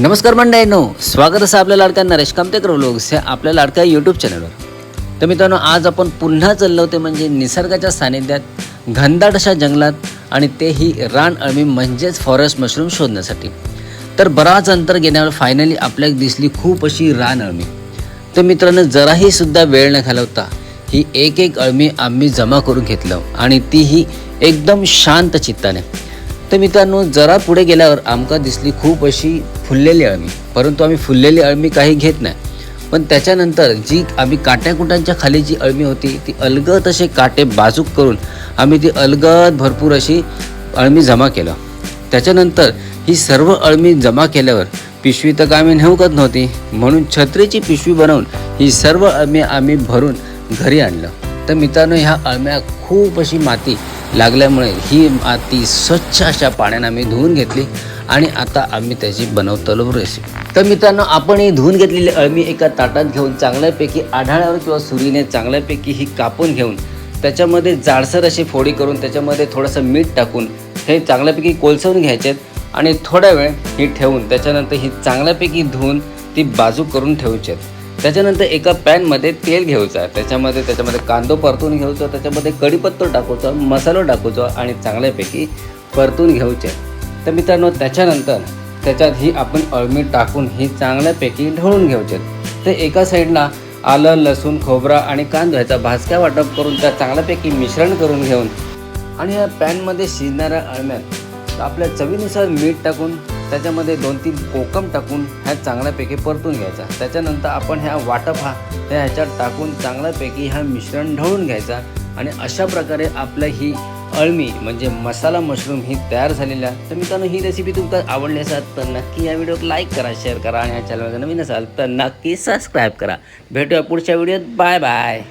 नमस्कार मंडळींनो स्वागत असं आपल्या लाडक्या नरेश कामतेकर व्लॉग्स ह्या आपल्या लाडक्या यूट्यूब चॅनलवर तर मित्रांनो आज आपण पुन्हा चाललो होते म्हणजे निसर्गाच्या सानिध्यात घनदाट अशा जंगलात आणि तेही रान अळमी म्हणजेच फॉरेस्ट मशरूम शोधण्यासाठी. तर बराच अंतर गेल्यावर फायनली आपल्याला दिसली खूप अशी रान अळमी. तर मित्रांनो जराही सुद्धा वेळ न घालवता ही एक एक अळमी आम्ही जमा करून घेतलं आणि तीही एकदम शांत चित्ताने. तर मित्रांनो जरा पुढे गेल्यावर आमका दिसली खूप अशी फुललेली अळमी परंतु आम्ही फुललेली अळमी काही घेत नाही. पण त्याच्यानंतर जी आम्ही काट्याकुटांच्या खाली जी अळमी होती ती अलगद असे काटे बाजूक करून आम्ही ती अलगद भरपूर अशी अळमी जमा केलं. त्याच्यानंतर ही सर्व अळमी जमा केल्यावर पिशवी तर आम्ही नेऊकत नव्हती म्हणून छत्रीची पिशवी बनवून ही सर्व अळमी आम्ही भरून घरी आणलं. तर मित्रांनो ह्या अळम्या खूप अशी माती लागल्यामुळे ही माती स्वच्छ अशा पाण्याने आम्ही धुवून घेतली आणि आता आम्ही त्याची बनवतलो रेसिपी तर मित्रांनो आपण ही धुवून घेतलेली अळमी एका ताटात घेऊन चांगल्यापैकी आढाळ्यावर किंवा सुरीने चांगल्यापैकी ही कापून घेऊन त्याच्यामध्ये जाडसर अशी फोडी करून त्याच्यामध्ये थोडंसं मीठ टाकून हे चांगल्यापैकी कोलसवून घ्यायचे आणि थोड्या वेळ ही ठेवून त्याच्यानंतर ही चांगल्यापैकी धुवून ती बाजू करून ठेवायची. आहेत त्याच्यानंतर एका पॅनमध्ये तेल घ्यायचं त्याच्यामध्ये त्याच्यामध्ये कांदो परतून घ्यायचो त्याच्यामध्ये कढीपत्तो टाकायचं मसालो टाकूचो आणि चांगल्यापैकी परतून घ्यायचे. तर मित्रांनो त्याच्यानंतर त्याच्यात ही आपण अळमी टाकून ही चांगल्यापैकी ढवळून घ्यायचे. तर एका साईडला आलं लसूण खोबरा आणि कांदा ह्याचा भाजक्या वाटप करून त्या चांगल्यापैकी मिश्रण करून घेऊन आणि या पॅनमध्ये शिजणाऱ्या अळम्यात आपल्या चवीनुसार मीठ टाकून त्याच्यामध्ये दोन तीन कोकम टाकून ह्या चांगल्यापैकी परतून घ्यायचा. त्याच्यानंतर आपण ह्या वाटप हा त्या ह्याच्यात टाकून चांगल्यापैकी हा मिश्रण ढवळून घ्यायचा. आणि अशा प्रकारे आपलं ही अळमी म्हणजे मसाला मशरूम ही तयार झालेल्या. तर मित्रांनो ही रेसिपी तुमका आवडली असाल तर नक्की या व्हिडिओत लाईक करा शेअर करा आणि या चॅनलवर नवीन असाल तर नक्की सबस्क्राईब करा. भेटूया पुढच्या व्हिडिओत बाय बाय